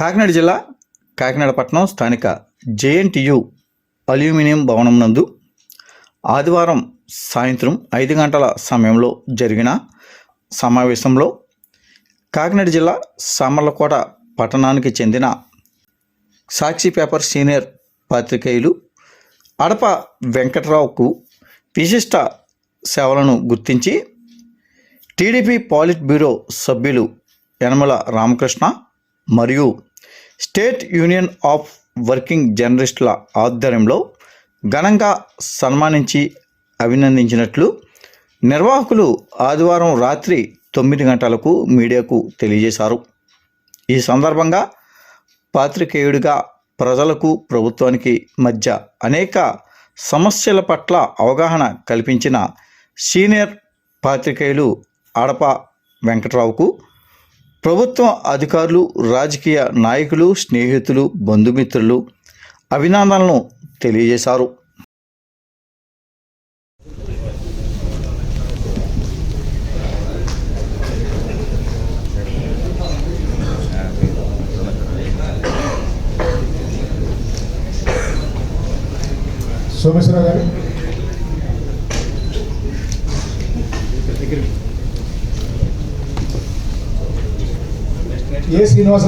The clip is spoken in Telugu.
కాకినాడ జిల్లా కాకినాడ పట్టణం స్థానిక జేఎన్టీయు అల్యూమినియం భవనం నందు ఆదివారం సాయంత్రం ఐదు గంటల సమయంలో జరిగిన సమావేశంలో కాకినాడ జిల్లా సామర్లకోట పట్టణానికి చెందిన సాక్షి పేపర్ సీనియర్ పాత్రికేయులు అడప వెంకట్రావుకు విశిష్ట సేవలను గుర్తించి టీడీపీ పాలిట్ బ్యూరో సభ్యులు యనమల రామకృష్ణ మరియు స్టేట్ యూనియన్ ఆఫ్ వర్కింగ్ జర్నలిస్టుల ఆధ్వర్యంలో ఘనంగా సన్మానించి అభినందించినట్లు నిర్వాహకులు ఆదివారం రాత్రి తొమ్మిది గంటలకు మీడియాకు తెలియజేశారు. ఈ సందర్భంగా పాత్రికేయుడిగా ప్రజలకు ప్రభుత్వానికి మధ్య అనేక సమస్యల పట్ల అవగాహన కల్పించిన సీనియర్ పాత్రికేయులు ఆడప వెంకట్రావుకు ప్రభుత్వ అధికారులు రాజకీయ నాయకులు స్నేహితులు బంధుమిత్రులు అభినందనలను తెలియజేశారు. సోమేశ్వరరావు గారు. E esse nós